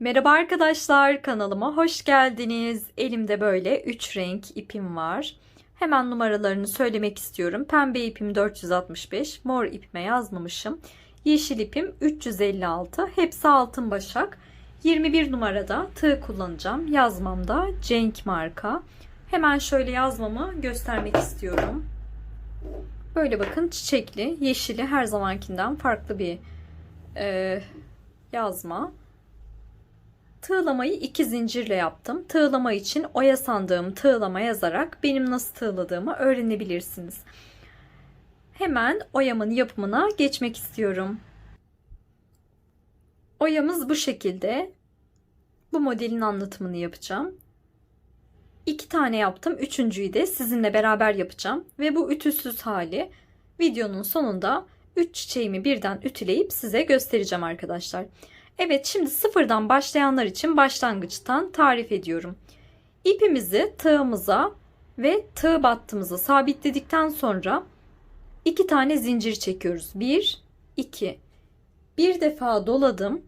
Merhaba arkadaşlar kanalıma hoş geldiniz. Elimde böyle 3 renk ipim var. Hemen numaralarını söylemek istiyorum. Pembe ipim 465, mor ipime yazmamışım. Yeşil ipim 356. Hepsi altın başak. 21 numarada tığ kullanacağım. Yazmamda Cenk marka. Hemen şöyle yazmamı göstermek istiyorum. Böyle bakın çiçekli, yeşili her zamankinden farklı bir e, yazma. Tığlamayı iki zincirle yaptım. Tığlama için oya sandığım tığlama yazarak benim nasıl tığladığımı öğrenebilirsiniz. Hemen oyamın yapımına geçmek istiyorum. Oyamız bu şekilde. Bu modelin anlatımını yapacağım. İki tane yaptım. Üçüncüyü de sizinle beraber yapacağım. Ve bu ütüsüz hali videonun sonunda 3 çiçeğimi birden ütüleyip size göstereceğim arkadaşlar. Evet şimdi sıfırdan başlayanlar için başlangıçtan tarif ediyorum. İpimizi tığımıza ve tığ battımıza sabitledikten sonra iki tane zincir çekiyoruz. Bir, iki. Bir defa doladım.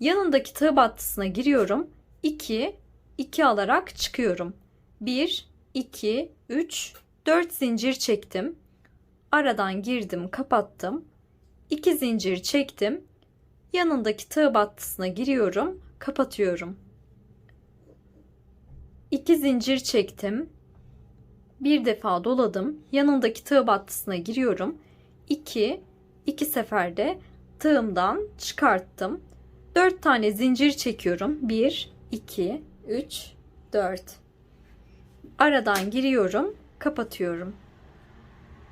Yanındaki tığ battısına giriyorum. 2, 2 alarak çıkıyorum. 1, 2, 3, 4 zincir çektim. Aradan girdim, kapattım. 2 zincir çektim. Yanındaki tığ battısına giriyorum, kapatıyorum. 2 zincir çektim. Bir defa doladım. Yanındaki tığ battısına giriyorum. 2 2 seferde tığımdan çıkarttım. 4 tane zincir çekiyorum. 1 2 3 4 Aradan giriyorum, kapatıyorum.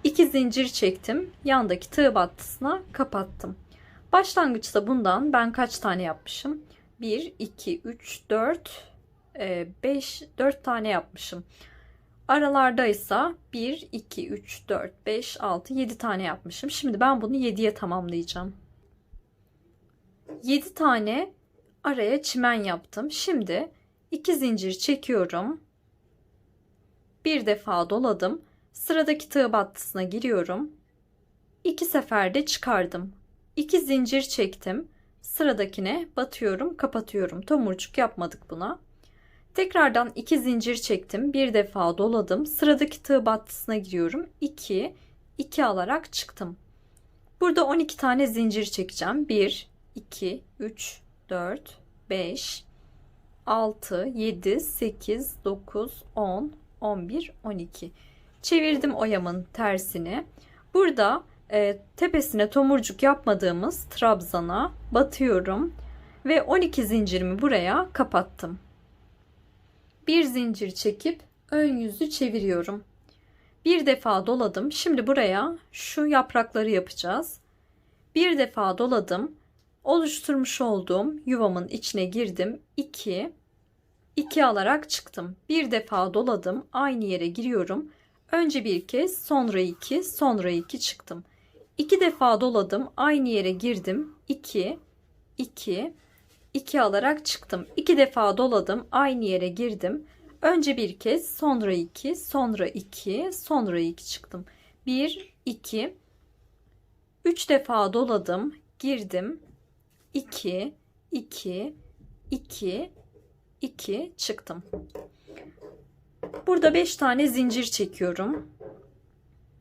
2 zincir çektim. Yandaki tığ battısına kapattım. Başlangıçta bundan ben kaç tane yapmışım? 1, 2, 3, 4, 5, 4 tane yapmışım. Aralarda ise 1, 2, 3, 4, 5, 6, 7 tane yapmışım. Şimdi ben bunu 7'ye tamamlayacağım. 7 tane araya çimen yaptım. Şimdi 2 zincir çekiyorum. Bir defa doladım. Sıradaki tığ battısına giriyorum. 2 seferde çıkardım. 2 zincir çektim. Sıradakine batıyorum, kapatıyorum. Tomurcuk yapmadık buna. Tekrardan 2 zincir çektim. Bir defa doladım. Sıradaki tığ battısına giriyorum. 2 2 alarak çıktım. Burada 12 tane zincir çekeceğim. 1 2 3 4 5 6 7 8 9 10 11 12 çevirdim oyamın tersini. Burada e, tepesine tomurcuk yapmadığımız trabzana batıyorum ve 12 zincirimi buraya kapattım. Bir zincir çekip ön yüzü çeviriyorum. Bir defa doladım. Şimdi buraya şu yaprakları yapacağız. Bir defa doladım. Oluşturmuş olduğum yuvamın içine girdim. 2 2 alarak çıktım. Bir defa doladım. Aynı yere giriyorum. Önce bir kez, sonra iki, sonra iki çıktım. İki defa doladım. Aynı yere girdim. 2 2 2 alarak çıktım. İki defa doladım. Aynı yere girdim. Önce bir kez, sonra iki, sonra iki, sonra iki çıktım. 1 2 3 defa doladım, girdim. 2 2 2 2 çıktım. Burada 5 tane zincir çekiyorum.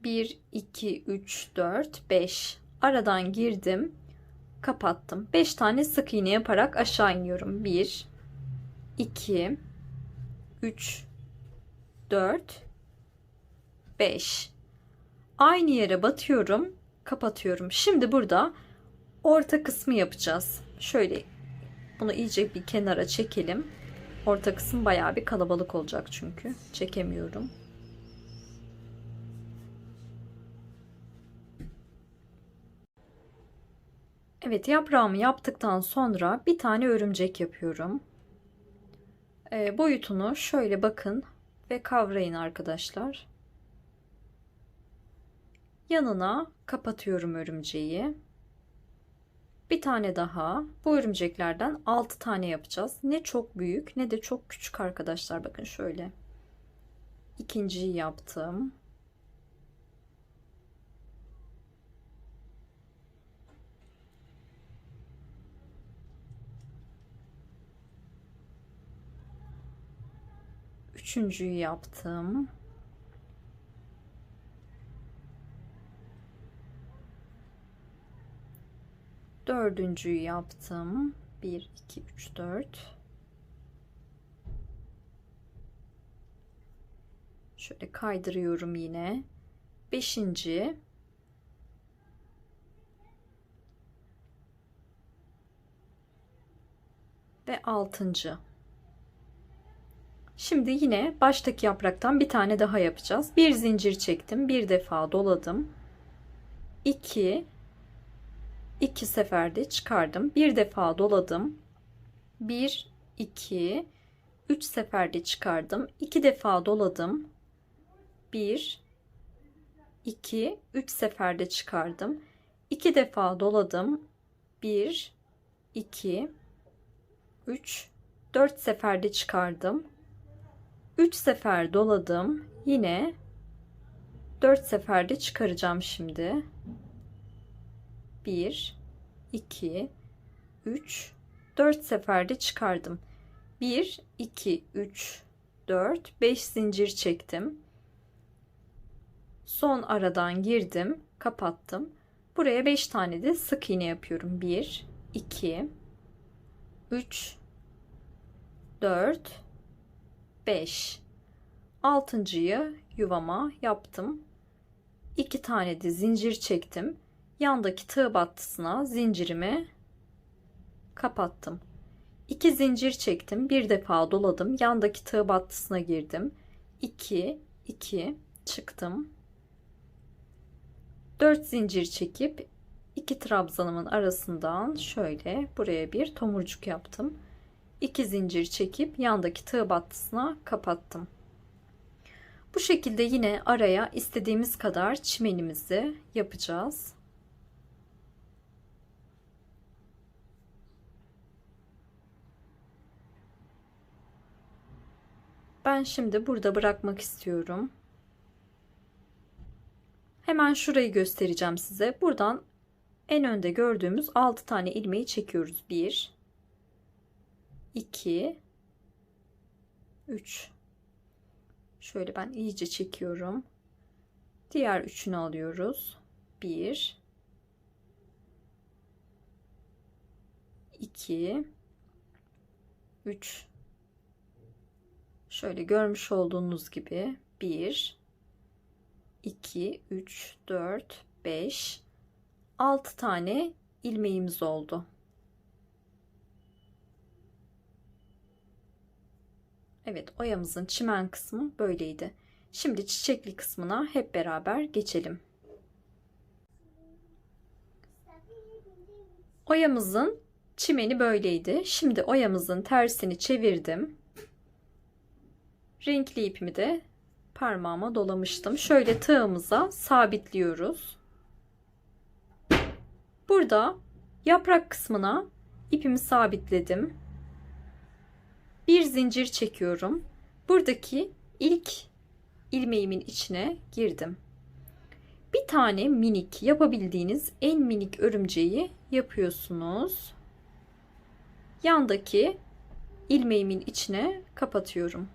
1, 2, 3, 4, 5. Aradan girdim. Kapattım. 5 tane sık iğne yaparak aşağı iniyorum. 1, 2, 3, 4, 5. Aynı yere batıyorum. Kapatıyorum. Şimdi burada orta kısmı yapacağız. Şöyle bunu iyice bir kenara çekelim. Orta kısım bayağı bir kalabalık olacak çünkü. Çekemiyorum. Evet yaprağımı yaptıktan sonra bir tane örümcek yapıyorum. E, boyutunu şöyle bakın ve kavrayın arkadaşlar. Yanına kapatıyorum örümceği. Bir tane daha. Bu örümceklerden 6 tane yapacağız. Ne çok büyük ne de çok küçük arkadaşlar. Bakın şöyle. İkinciyi yaptım. Üçüncüyü yaptım. Dördüncüyü yaptım. 1, 2, 3, 4. Şöyle kaydırıyorum yine. Beşinci. Ve altıncı. Şimdi yine baştaki yapraktan bir tane daha yapacağız. Bir zincir çektim. Bir defa doladım. 2 2 seferde çıkardım. Bir defa doladım. 1 2 3 seferde çıkardım. 2 defa doladım. 1 2 3 seferde çıkardım. 2 defa doladım. 1 2 3 4 seferde çıkardım. 3 sefer doladım. Yine 4 seferde çıkaracağım şimdi. 1 2 3 4 seferde çıkardım. 1 2 3 4 5 zincir çektim. Son aradan girdim, kapattım. Buraya 5 tane de sık iğne yapıyorum. 1 2 3 4 5 altıncıyı yuvama yaptım. 2 tane de zincir çektim. Yandaki tığ battısına zincirimi kapattım. 2 zincir çektim. Bir defa doladım. Yandaki tığ battısına girdim. 2 2 çıktım. 4 zincir çekip iki trabzanımın arasından şöyle buraya bir tomurcuk yaptım. 2 zincir çekip yandaki tığ battısına kapattım. Bu şekilde yine araya istediğimiz kadar çimenimizi yapacağız. Ben şimdi burada bırakmak istiyorum. Hemen şurayı göstereceğim size. Buradan en önde gördüğümüz 6 tane ilmeği çekiyoruz. 1 2 3 Şöyle ben iyice çekiyorum. Diğer üçünü alıyoruz. 1 2 3 Şöyle görmüş olduğunuz gibi 1 2 3 4 5 6 tane ilmeğimiz oldu. Evet oyamızın çimen kısmı böyleydi. Şimdi çiçekli kısmına hep beraber geçelim. Oyamızın çimeni böyleydi. Şimdi oyamızın tersini çevirdim. Renkli ipimi de parmağıma dolamıştım. Şöyle tığımıza sabitliyoruz. Burada yaprak kısmına ipimi sabitledim bir zincir çekiyorum. Buradaki ilk ilmeğimin içine girdim. Bir tane minik yapabildiğiniz en minik örümceği yapıyorsunuz. Yandaki ilmeğimin içine kapatıyorum.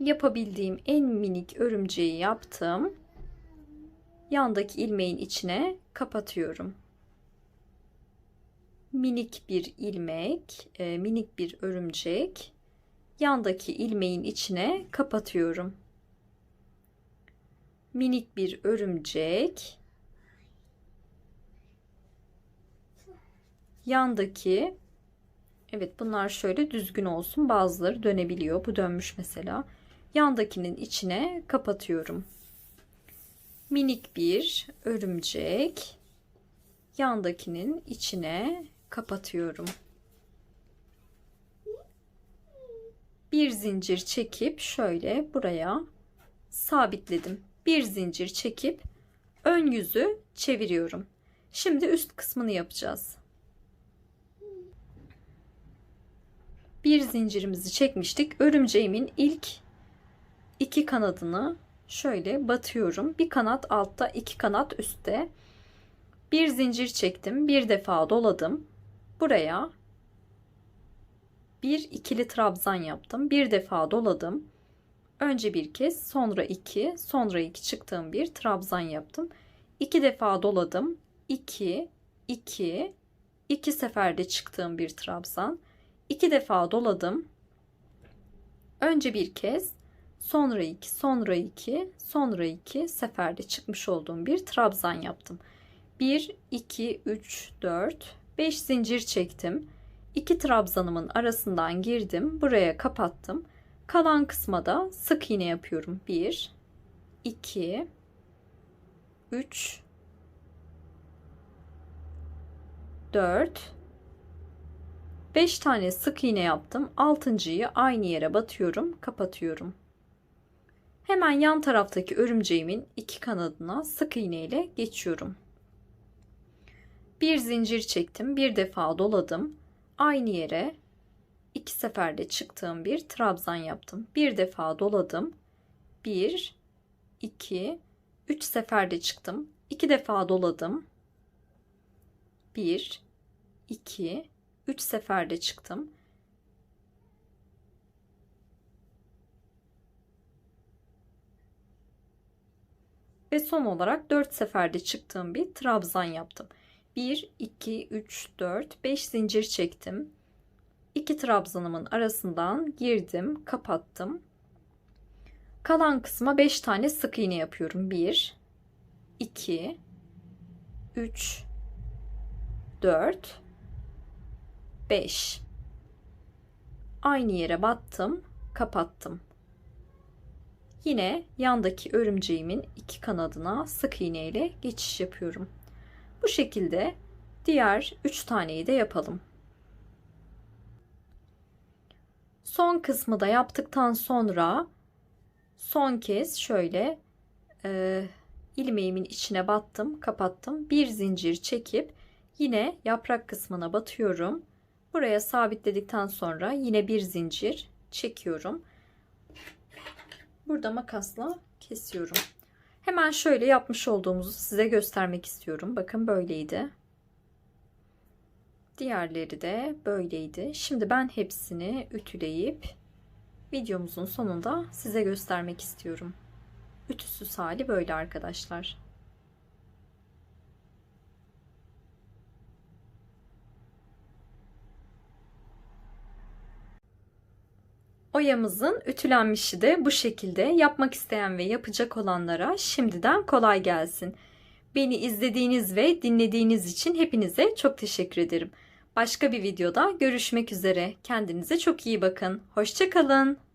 Yapabildiğim en minik örümceği yaptım. Yandaki ilmeğin içine kapatıyorum minik bir ilmek, e, minik bir örümcek yandaki ilmeğin içine kapatıyorum. Minik bir örümcek yandaki Evet bunlar şöyle düzgün olsun. Bazıları dönebiliyor. Bu dönmüş mesela. Yandakinin içine kapatıyorum. Minik bir örümcek yandakinin içine kapatıyorum. Bir zincir çekip şöyle buraya sabitledim. Bir zincir çekip ön yüzü çeviriyorum. Şimdi üst kısmını yapacağız. Bir zincirimizi çekmiştik. Örümceğimin ilk iki kanadını şöyle batıyorum. Bir kanat altta, iki kanat üstte. Bir zincir çektim. Bir defa doladım buraya bir ikili trabzan yaptım. Bir defa doladım. Önce bir kez, sonra iki, sonra iki çıktığım bir trabzan yaptım. İki defa doladım. 2, 2, 2 seferde çıktığım bir trabzan. İki defa doladım. Önce bir kez, sonra iki, sonra iki, sonra iki seferde çıkmış olduğum bir trabzan yaptım. 1, 2, 3, 4, 5 zincir çektim. 2 trabzanımın arasından girdim. Buraya kapattım. Kalan kısma da sık iğne yapıyorum. 1, 2, 3, 4, 5 tane sık iğne yaptım. Altıncıyı aynı yere batıyorum, kapatıyorum. Hemen yan taraftaki örümceğimin iki kanadına sık iğne ile geçiyorum. Bir zincir çektim, bir defa doladım. Aynı yere iki seferde çıktığım bir trabzan yaptım. Bir defa doladım. 1 2 3 seferde çıktım. İki defa doladım. 1 2 3 seferde çıktım. Ve son olarak 4 seferde çıktığım bir trabzan yaptım. 1 2 3 4 5 zincir çektim. 2 trabzanımın arasından girdim, kapattım. Kalan kısma 5 tane sık iğne yapıyorum. 1 2 3 4 5 Aynı yere battım, kapattım. Yine yandaki örümceğimin iki kanadına sık iğne ile geçiş yapıyorum. Bu şekilde diğer 3 taneyi de yapalım. Son kısmı da yaptıktan sonra son kez şöyle e, ilmeğimin içine battım, kapattım. Bir zincir çekip yine yaprak kısmına batıyorum. Buraya sabitledikten sonra yine bir zincir çekiyorum. Burada makasla kesiyorum. Hemen şöyle yapmış olduğumuzu size göstermek istiyorum. Bakın böyleydi. Diğerleri de böyleydi. Şimdi ben hepsini ütüleyip videomuzun sonunda size göstermek istiyorum. Ütüsüz hali böyle arkadaşlar. Oyamızın ütülenmişi de bu şekilde yapmak isteyen ve yapacak olanlara şimdiden kolay gelsin. Beni izlediğiniz ve dinlediğiniz için hepinize çok teşekkür ederim. Başka bir videoda görüşmek üzere. Kendinize çok iyi bakın. Hoşçakalın.